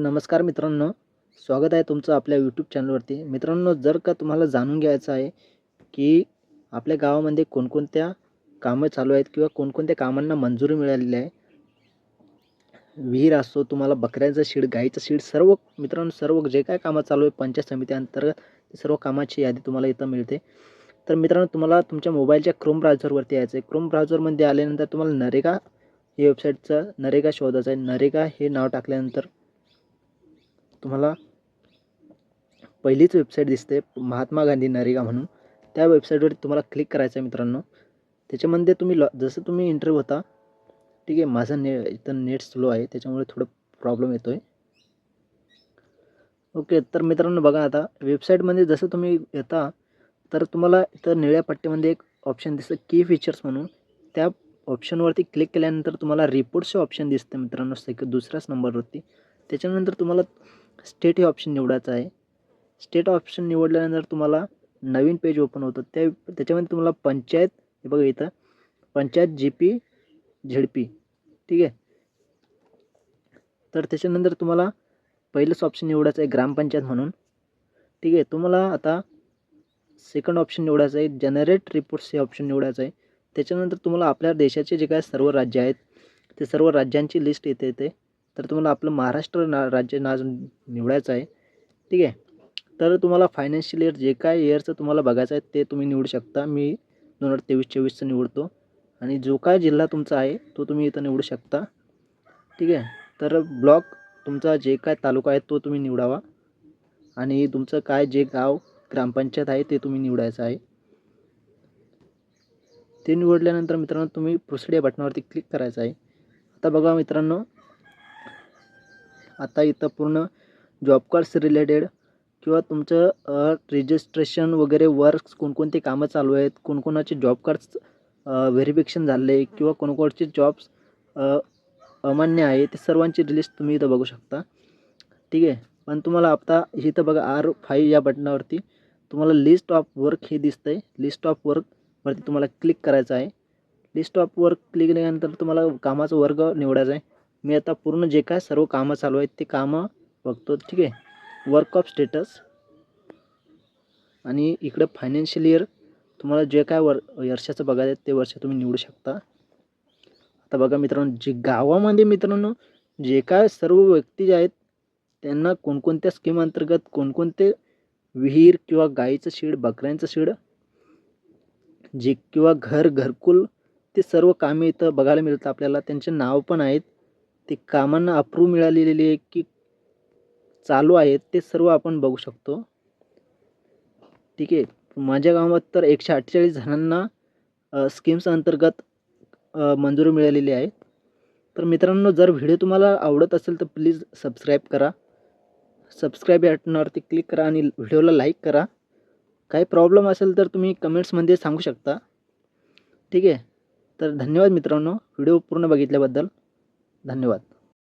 नमस्कार मित्रांनो स्वागत आहे तुमचं आपल्या यूट्यूब चॅनलवरती मित्रांनो जर का तुम्हाला जाणून घ्यायचं आहे की आपल्या गावामध्ये कोणकोणत्या कामं चालू आहेत किंवा कोणकोणत्या कामांना मंजुरी मिळालेली आहे विहीर असो तुम्हाला बकऱ्यांचं शीड गाईचं शीड सर्व मित्रांनो सर्व जे काय कामं चालू आहे पंचायत समितीअंतर्गत सर्व कामाची यादी तुम्हाला इथं मिळते. तर मित्रांनो तुम्हाला तुमच्या मोबाईलच्या क्रोम ब्राउझरवरती यायचं आहे. क्रोम ब्राउझरमध्ये आल्यानंतर तुम्हाला नरेगा हे वेबसाईटचं नरेगा शोधायचं आहे. नरेगा हे नाव टाकल्यानंतर तुम्हाला पहिलीच वेबसाईट दिसते महात्मा गांधी नरेगा म्हणून. त्या वेबसाईटवर तुम्हाला क्लिक करायचं आहे मित्रांनो. त्याच्यामध्ये तुम्ही लॉ जसं तुम्ही इंटरव्ह्यू होता ठीक आहे माझं ने इथं नेट स्लो आहे त्याच्यामुळे थोडं प्रॉब्लेम येतो आहे ओके तर मित्रांनो बघा आता वेबसाईटमध्ये जसं तुम्ही येता तर तुम्हाला इथं निळ्या पट्ट्यामध्ये एक ऑप्शन दिसतं की फीचर्स म्हणून. त्या ऑप्शनवरती क्लिक केल्यानंतर तुम्हाला रिपोर्ट्सचे ऑप्शन दिसतं मित्रांनो सेक दुसऱ्याच नंबरवरती त्याच्यानंतर तुम्हाला स्टेट हे ऑप्शन निवडायचं आहे. स्टेट ऑप्शन निवडल्यानंतर तुम्हाला नवीन पेज ओपन होतं. त्या त्याच्यामध्ये तुम्हाला पंचायत हे बघा इथं. Panchayat G P Z P ठीक आहे? तर त्याच्यानंतर तुम्हाला पहिलंच ऑप्शन निवडायचं आहे ग्रामपंचायत म्हणून. ठीक आहे? तुम्हाला आता सेकंड ऑप्शन निवडायचं आहे. जनरेट रिपोर्ट्स हे ऑप्शन निवडायचं आहे. त्याच्यानंतर तुम्हाला आपल्या देशाचे जे काय सर्व राज्य आहेत ते सर्व राज्यांची लिस्ट येते येते. तर तुम्हाला आपलं महाराष्ट्र ना राज्य ना निवडायचं आहे. ठीक आहे? तर तुम्हाला फायनान्शियल इयर जे काय इयरचं तुम्हाला बघायचं आहे ते तुम्ही निवडू शकता. मी दोन हजार तेवीस चोवीसचं निवडतो. आणि जो काय जिल्हा तुमचा आहे तो तुम्ही इथं निवडू शकता. ठीक आहे? तर ब्लॉक तुमचा जे काय तालुका आहे तो तुम्ही निवडावा. आणि तुमचं काय जे गाव ग्रामपंचायत आहे ते तुम्ही निवडायचं आहे. ते निवडल्यानंतर मित्रांनो तुम्ही प्रोसिड या बटनावरती क्लिक करायचं आहे. आता बघा मित्रांनो आता इथं पूर्ण जॉब कार्ड्स रिलेटेड किंवा तुमचं रजिस्ट्रेशन वगैरे वर्क्स कोणकोणते कामं चालू आहेत कोणकोणाचे जॉब कार्ड्स व्हेरिफिकेशन झाले किंवा कोणकोणचे जॉब्स अमान्य आहे ते सर्वांची लिस्ट तुम्ही इथं बघू शकता. ठीक आहे? पण तुम्हाला आता इथं बघा आर फाईव्ह या बटनावरती तुम्हाला लिस्ट ऑफ वर्क हे दिसतं आहे लिस्ट ऑफ वर्कवरती तुम्हाला क्लिक करायचं आहे. लिस्ट ऑफ वर्क क्लिक केल्यानंतर तुम्हाला कामाचा वर्ग निवडायचा आहे. मी आता पूर्ण जे काय सर्व कामं चालू आहेत ते कामं बघतो. ठीक आहे? वर्क ऑफ स्टेटस आणि इकडं फायनान्शियल इयर तुम्हाला जे काय वर वर्षाचं बघायचं आहे ते वर्ष तुम्ही निवडू शकता. आता बघा मित्रांनो जे गावामध्ये मित्रांनो जे काय सर्व व्यक्ती जे आहेत त्यांना कोणकोणत्या स्कीम अंतर्गत कोणकोणते विहीर किंवा गाईचं शेड बकऱ्यांचं शेड जे किंवा घर घरकुल ते सर्व कामे इथं बघायला मिळतं आपल्याला. त्यांचे नाव पण आहेत. ते कामांना अप्रूव मिळालेली आहे की चालू आहेत ते सर्व आपण बघू शकतो. ठीक आहे. माझ्या गावात तर एकशे अठ्ठेचाळीस जणांना स्कीम्स अंतर्गत मंजुरी मिळालेली आहे. तर मित्रांनो जर व्हिडिओ तुम्हाला आवडत असेल तर प्लीज सबस्क्राईब करा. सबस्क्राईब या बटनावरती क्लिक करा आणि व्हिडिओला लाईक करा. काही प्रॉब्लेम असेल तर तुम्ही कमेंट्समध्ये सांगू शकता. ठीक आहे. तर धन्यवाद मित्रांनो व्हिडिओ पूर्ण बघितल्याबद्दल. धन्यवाद.